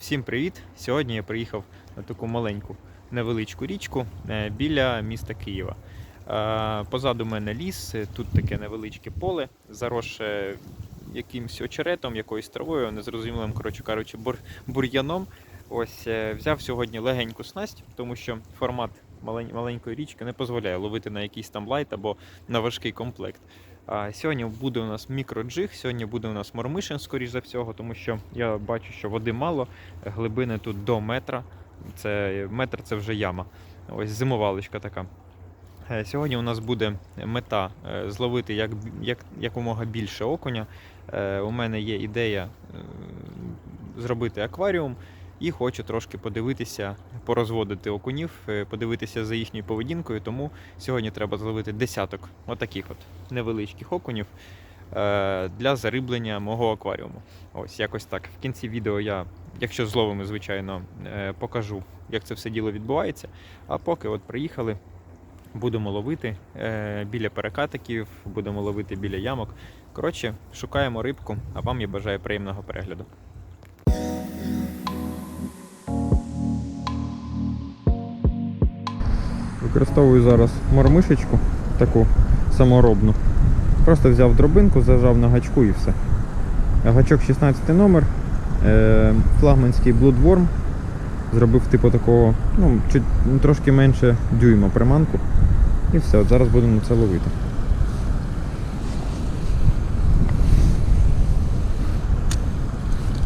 Всім привіт! Сьогодні я приїхав на таку маленьку невеличку річку е, біля міста Києва. Е, Позаду мене ліс, е, тут таке невеличке поле, заросше якимсь очеретом, якоюсь травою, незрозумілим, коротше кажучи, бур- бур'яном. Ось взяв сьогодні легеньку снасть, тому що формат малень- маленької річки не дозволяє ловити на якийсь там лайт або на важкий комплект. Сьогодні буде у нас мікроджиг, сьогодні буде у нас мормишин, скоріш за всього, тому що я бачу, що води мало, глибини тут до метра. Це метр це вже яма. Ось зимовалочка така. Е, Сьогодні у нас буде мета е, зловити як, як, якомога більше окуня. Е, У мене є ідея зробити акваріум і хочу трошки подивитися, порозводити окунів, е, подивитися за їхньою поведінкою. Тому сьогодні треба зловити десяток отаких от невеличких окунів е, для зариблення мого акваріуму. Ось якось так. В кінці відео я, якщо зловимо, звичайно, е, покажу, як це все діло відбувається. А поки от приїхали, будемо ловити біля перекатиків, будемо ловити біля ямок. Коротше, шукаємо рибку, а вам я бажаю приємного перегляду. Використовую зараз мормишечку таку саморобну. Просто взяв дробинку, зажав на гачку і все. Гачок 16 номер, е, флагманський Bloodworm. Зробив типу такого, ну, чуть, трошки менше дюйма приманку. І все, от зараз будемо це ловити.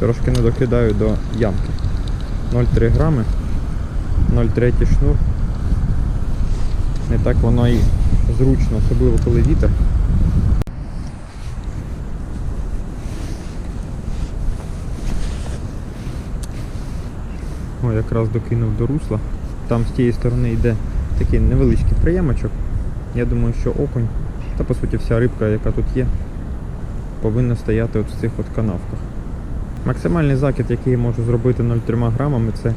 Трошки не докидаю до ямки. 0,3 грами, 0,3 шнур. Не так воно і зручно, особливо коли вітер. О, якраз докинув до русла. Там з тієї сторони йде такий невеличкий приємочок. Я думаю, що окунь, та по суті вся рибка, яка тут є, повинна стояти от в цих от канавках. Максимальний закид, який я можу зробити 0,3 грамами, це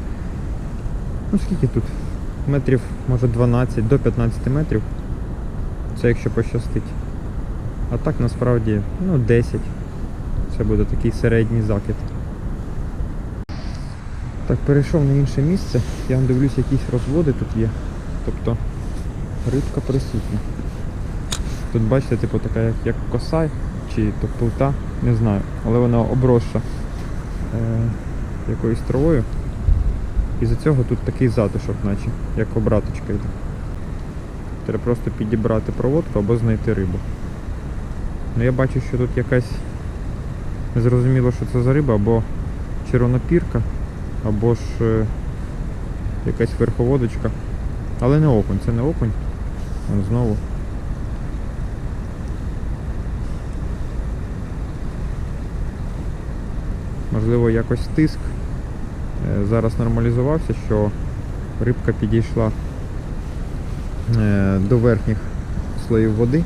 ну скільки тут? Метрів може 12 до 15 метрів. Це якщо пощастить. А так насправді ну 10. Це буде такий середній закид. Так, перейшов на інше місце. Я вам дивлюсь, якісь розводи тут є. Тобто рибка присутня. Тут бачите, типу така як, як коса чи то плита, не знаю, але вона обросша е, якоюсь травою. І за цього тут такий затишок, наче, як обраточка йде. Треба просто підібрати проводку або знайти рибу. Ну я бачу, що тут якась незрозуміло, що це за риба, або червонопірка, або ж е, якась верховодочка. Але не окунь, це не окунь. Вон знову. Можливо, якось тиск зараз нормалізувався, що рибка підійшла е, до верхніх слоїв води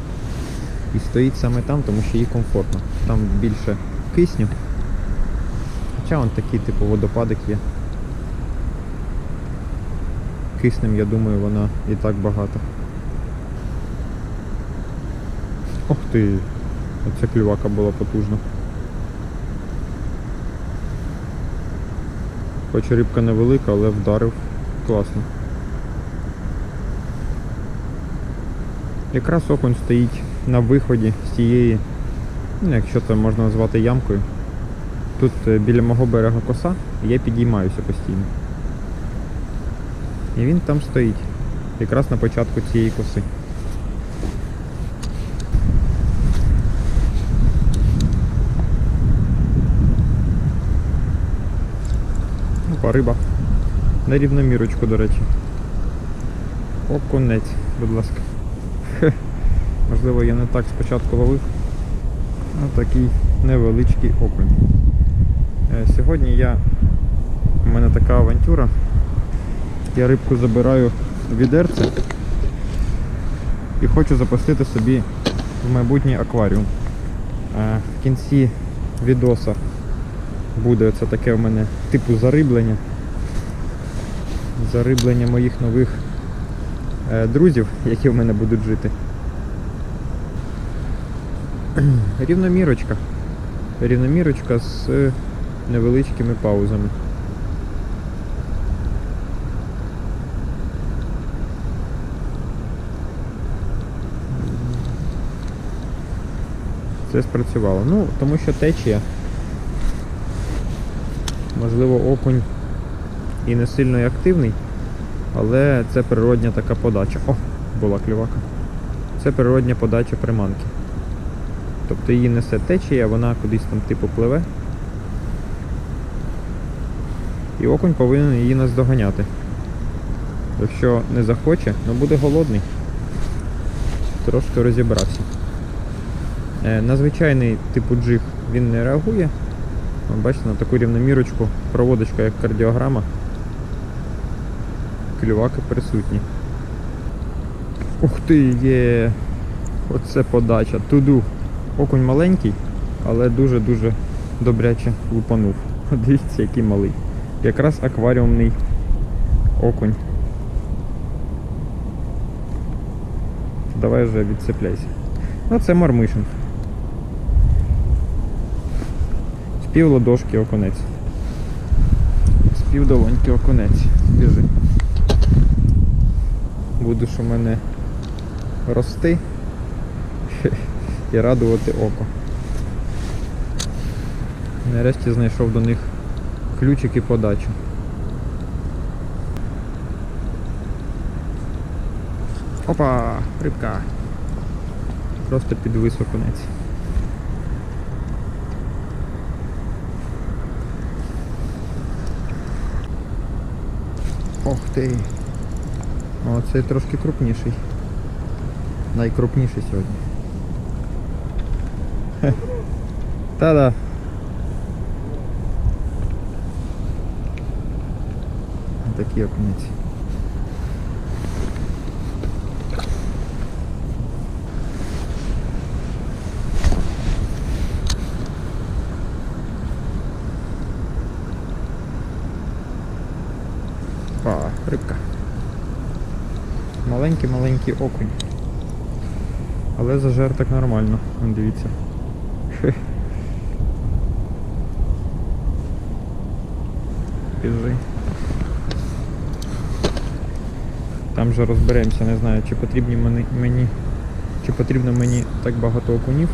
і стоїть саме там, тому що їй комфортно. Там більше кисню. Хоча он такий типу водопадик є. Киснем, я думаю, вона і так багата. Ох ти! Оця клювака була потужна. Хоч рибка невелика, але вдарив класно. Якраз окунь стоїть на виході з тієї, ну якщо це можна назвати ямкою. Тут е, біля мого берега коса, я підіймаюся постійно. І він там стоїть. Якраз на початку цієї коси. Опа, риба. На рівномірочку, до речі. Окунець, будь ласка. Хе. Можливо, я не так спочатку ловив. Ось такий невеличкий окунь. Е, Сьогодні я... У мене така авантюра. Я рибку забираю в відерце і хочу запустити собі в майбутній акваріум. Е, В кінці відоса буде оце таке у мене типу зариблення. Зариблення моїх нових е, друзів, які в мене будуть жити. Рівномірочка. Рівномірочка з невеличкими паузами. Це спрацювало. Ну, тому що течія. Можливо, окунь і не сильно активний, але це природня така подача. О, була клювака. Це природня подача приманки. Тобто її несе течія, вона кудись там типу пливе. І окунь повинен її наздоганяти. Якщо не захоче, ну буде голодний. Трошки розібрався. Е, На звичайний типу джиг він не реагує. Бачите, на таку рівномірочку, проводочка як кардіограма. Клюваки присутні. Ух ти, є! Оце подача. Туду. Окунь маленький, але дуже-дуже добряче лупанув. Дивіться, який малий. Якраз акваріумний окунь. Давай вже відцепляйся. Ну це мармишин. З пів ладошки окунець. З пів долоньки окунець. Біжи. Будеш у мене рости і радувати око. Нарешті знайшов до них ключик і подачу. Опа, рибка. Просто підвис окунець. Ох ти. О, цей трошки крупніший. Найкрупніший сьогодні. Хе. Та-да. Такий окунець. А, рибка. Маленький-маленький окунь. Але зажер так нормально, дивіться. Біжи. Там же розберемося, не знаю, чи потрібні мені, чи потрібно мені так багато окунів.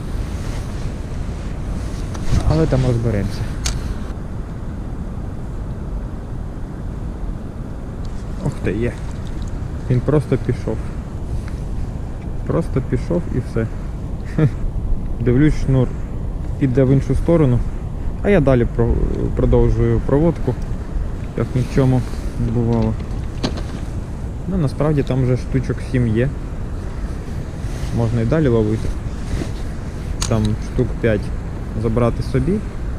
Але там розберемося. Ох ти є. Він просто пішов. Просто пішов і все. Дивлюсь, шнур піде в іншу сторону, а я далі продовжую проводку, як ні в чому не бувало. Ну насправді там вже штучок 7 є. Можна і далі ловити. Там штук 5 забрати собі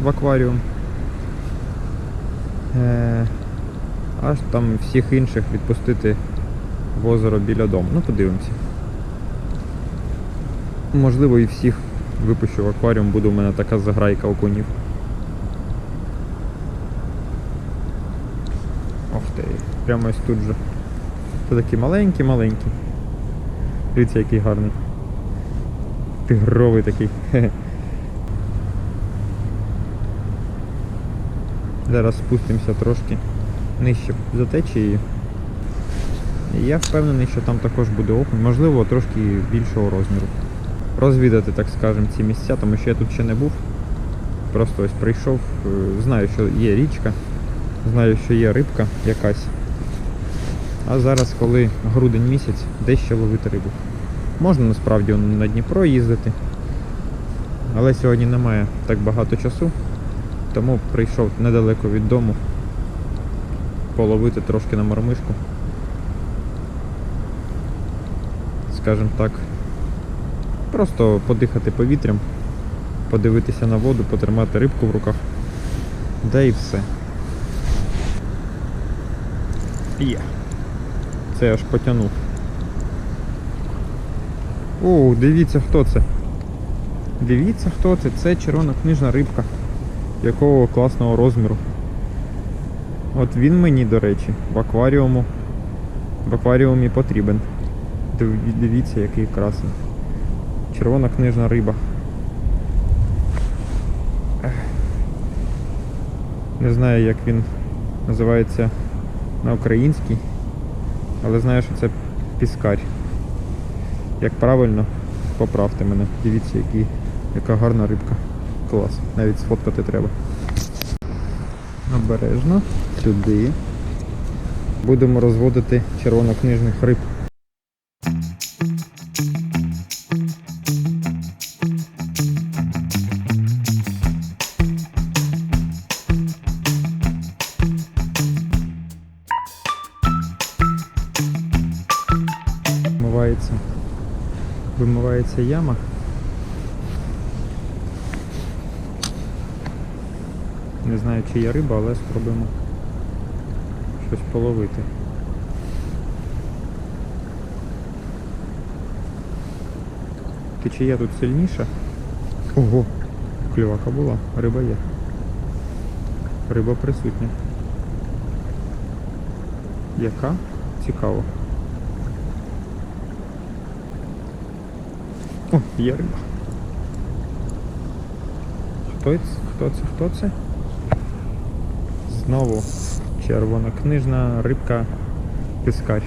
в акваріум. Е, аж там всіх інших відпустити в озеро біля дому. Ну подивимося. Можливо і всіх випущу в акваріум, буде у мене така заграйка окунів. Ох ти, прямо ось тут же. Це такий маленький-маленький. Дивіться, який гарний. Тигровий такий. Зараз спустимося трошки нижче за течією. Я впевнений, що там також буде окунь, можливо, трошки більшого розміру. Розвідати, так скажемо, ці місця, тому що я тут ще не був. Просто ось прийшов, е, знаю, що є річка, знаю, що є рибка якась. А зараз, коли грудень місяць, де ще ловити рибу. Можна насправді на Дніпро їздити. Але сьогодні немає так багато часу, тому прийшов недалеко від дому половити трошки на мармишку. Скажем так. Просто подихати повітрям, подивитися на воду, потримати рибку в руках. Да і все. Є. Це я аж потягнув. О, дивіться хто це. Дивіться хто це. Це червонокнижна рибка. Якого класного розміру. От він мені, до речі, в акваріуму. В акваріумі потрібен. Див- Дивіться, який красний. Червона книжна риба. Не знаю, як він називається на українській, але знаю, що це піскарь. Як правильно, поправте мене. Дивіться, який яка гарна рибка. Клас. Навіть сфоткати треба. Обережно. Сюди. Будемо розводити червонокнижних риб. Вимивається яма. Не знаю, чи є риба, але спробуємо щось половити. Течія тут сильніша. Ого! Клювака була, риба є. Риба присутня. Яка? Цікаво. О, є риба. Хто це? Хто це? Хто це? Знову червонокнижна рибка піскач.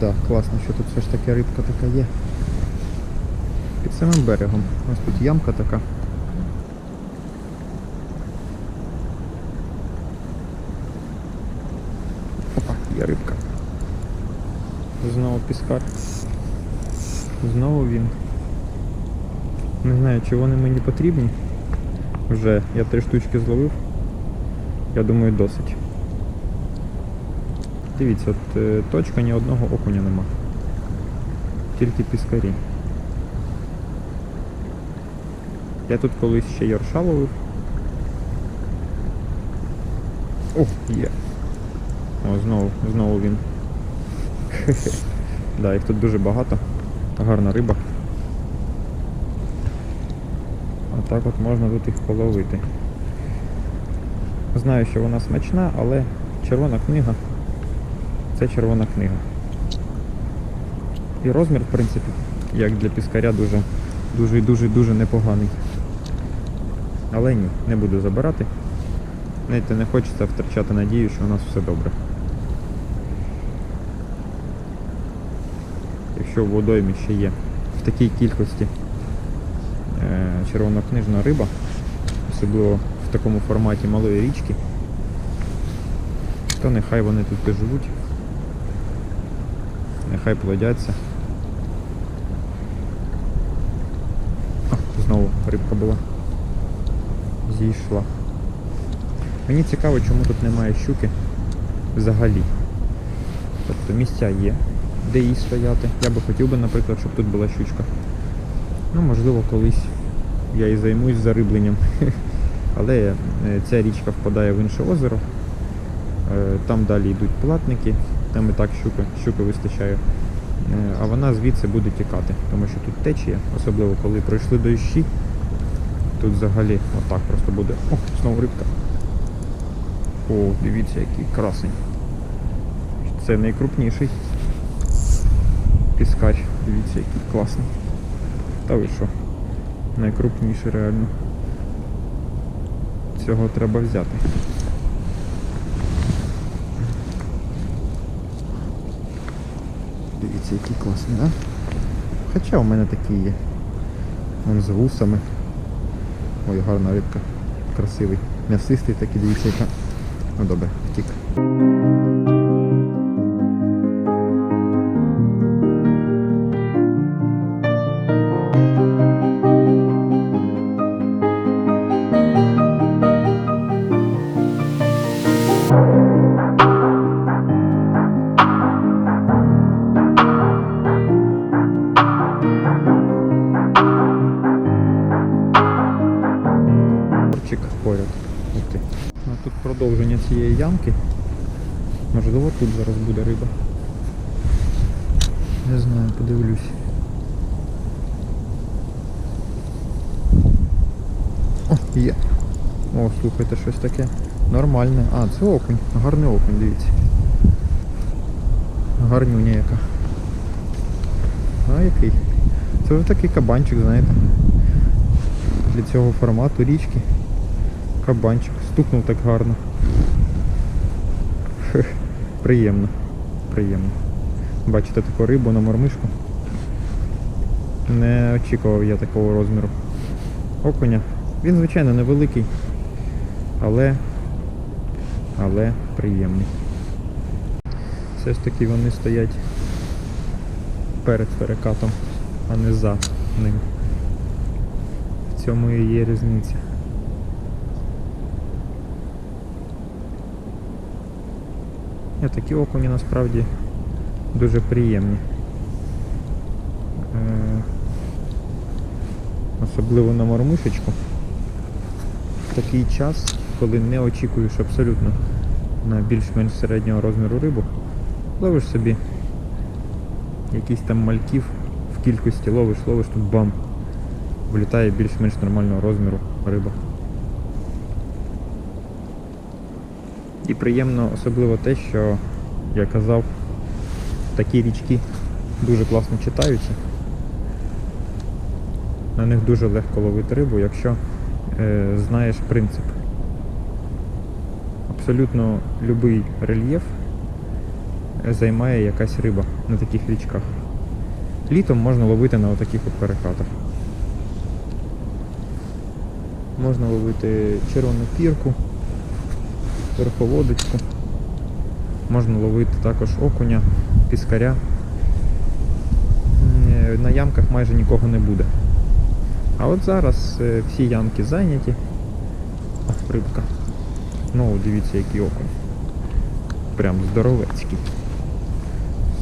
Да, класно, що тут все ж таки рибка така є. Під самим берегом. Ось тут ямка така. Опа, є рибка. Знову піскар. Знову він. Не знаю, чи вони мені потрібні. Вже я три штучки зловив. Я думаю, досить. Дивіться, от е, точка ні одного окуня нема. Тільки піскарі. Я тут колись ще ярша ловив. О, є. О, знову, знову він. Да, їх тут дуже багато. Гарна риба. А так от можна тут їх половити. Знаю, що вона смачна, але червона книга це червона книга. І розмір, в принципі, як для піскаря, дуже дуже дуже дуже непоганий. Але ні, не буду забирати. Знаєте, не хочеться втрачати надію, що у нас все добре. Якщо в водоймі ще є в такій кількості е, червонокнижна риба, особливо в такому форматі малої річки, то нехай вони тут і живуть, нехай плодяться. О, знову рибка була. Зійшла. Мені цікаво, чому тут немає щуки взагалі. Тобто місця є, де їй стояти. Я би хотів би, наприклад, щоб тут була щучка. Ну, можливо, колись я і займусь зарибленням. Але е, ця річка впадає в інше озеро. Е, Там далі йдуть платники, там і так щуки, щуки вистачає. Е, А вона звідси буде тікати, тому що тут течія, особливо коли пройшли дощі. Тут взагалі отак просто буде. О, знову рибка. О, дивіться, який красень. Це найкрупніший піскач. Дивіться, який класний. Та ви що? Найкрупніший реально. Цього треба взяти. Дивіться, який класний, да? Хоча у мене такі є. Вон з вусами. Ой, гарна рибка. Красивий. М'ясистий такий, дивіться, яка. Ну добре, втік. Ямки. Можливо, тут зараз буде риба. Не знаю, подивлюсь. О, є. О, слухайте, щось таке нормальне. А, це окунь. Гарний окунь, дивіться. Гарнюня яка. А який? Це вже такий кабанчик, знаєте. Для цього формату річки. Кабанчик. Стукнув так гарно. Приємно. Приємно. Бачите таку рибу на мормишку. Не очікував я такого розміру. окуня. Він, звичайно, невеликий, але, але приємний. Все ж таки вони стоять перед перекатом, а не за ним. В цьому і є різниця. Ні, такі окуні насправді дуже приємні. Е, Особливо на мормишечку. В такий час, коли не очікуєш абсолютно на більш-менш середнього розміру рибу, ловиш собі якийсь там мальків в кількості, ловиш, ловиш тут бам. Влітає більш-менш нормального розміру риба. І приємно особливо те, що я казав, такі річки дуже класно читаються. На них дуже легко ловити рибу, якщо е, знаєш принцип. Абсолютно будь-який рельєф е, займає якась риба на таких річках. Літом можна ловити на отаких от перекатах. Можна ловити червону пірку, верховодочку. Можна ловити також окуня, піскаря. Е, На ямках майже нікого не буде. А от зараз е, всі ямки зайняті. Ах, рибка. Ну, дивіться, який окунь. Прям здоровецький.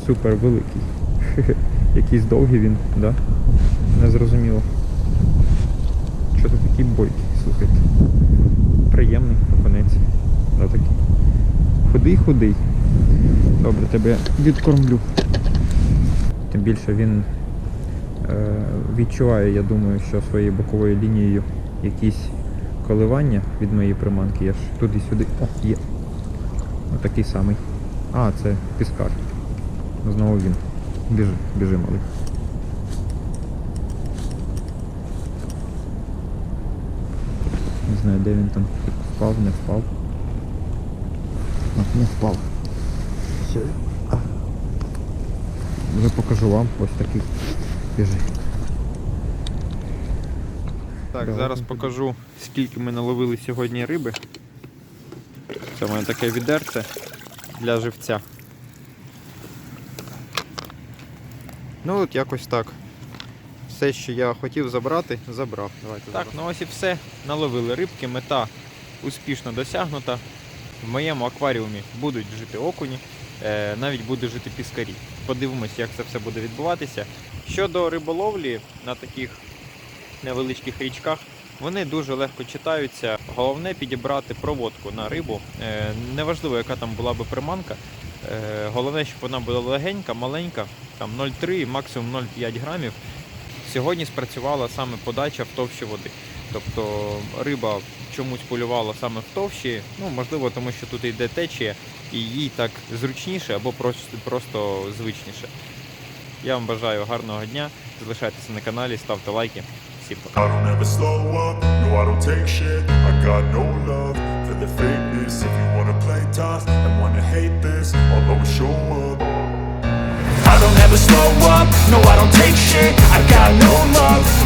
Супер великий. Якийсь довгий він, да? Не зрозуміло. Що то такий бойкий, слухайте. Приємний окунець. Да, такий. Худий-худий. Добре, тебе відкормлю. Тим більше він е, відчуває, я думаю, що своєю боковою лінією якісь коливання від моєї приманки. Я ж туди-сюди. О, є. Отакий самий. А, це піскар. Знову він. Біжи, біжи, малий. Не знаю, де він там впав, не впав. Не впав. Вже покажу вам ось такий. Біжи. Так, Давай. зараз покажу, скільки ми наловили сьогодні риби. Це в мене таке відерце для живця. Ну от якось так. Все, що я хотів забрати, забрав. Давайте Так, ну ось і все. Наловили рибки, мета успішно досягнута. В моєму акваріумі будуть жити окуні, е, навіть будуть жити піскарі. Подивимось, як це все буде відбуватися. Щодо риболовлі на таких невеличких річках, вони дуже легко читаються. Головне підібрати проводку на рибу. Е, неважливо, яка там була би приманка. Е, головне, щоб вона була легенька, маленька, там 0,3, максимум 0,5 грамів. Сьогодні спрацювала саме подача в товщі води. Тобто риба чомусь полювала саме в товщі, ну можливо, тому що тут йде течія, і їй так зручніше або просто, просто звичніше. Я вам бажаю гарного дня. Залишайтеся на каналі, ставте лайки. Всім пока. I don't ever slow up, no I don't take shit I got no love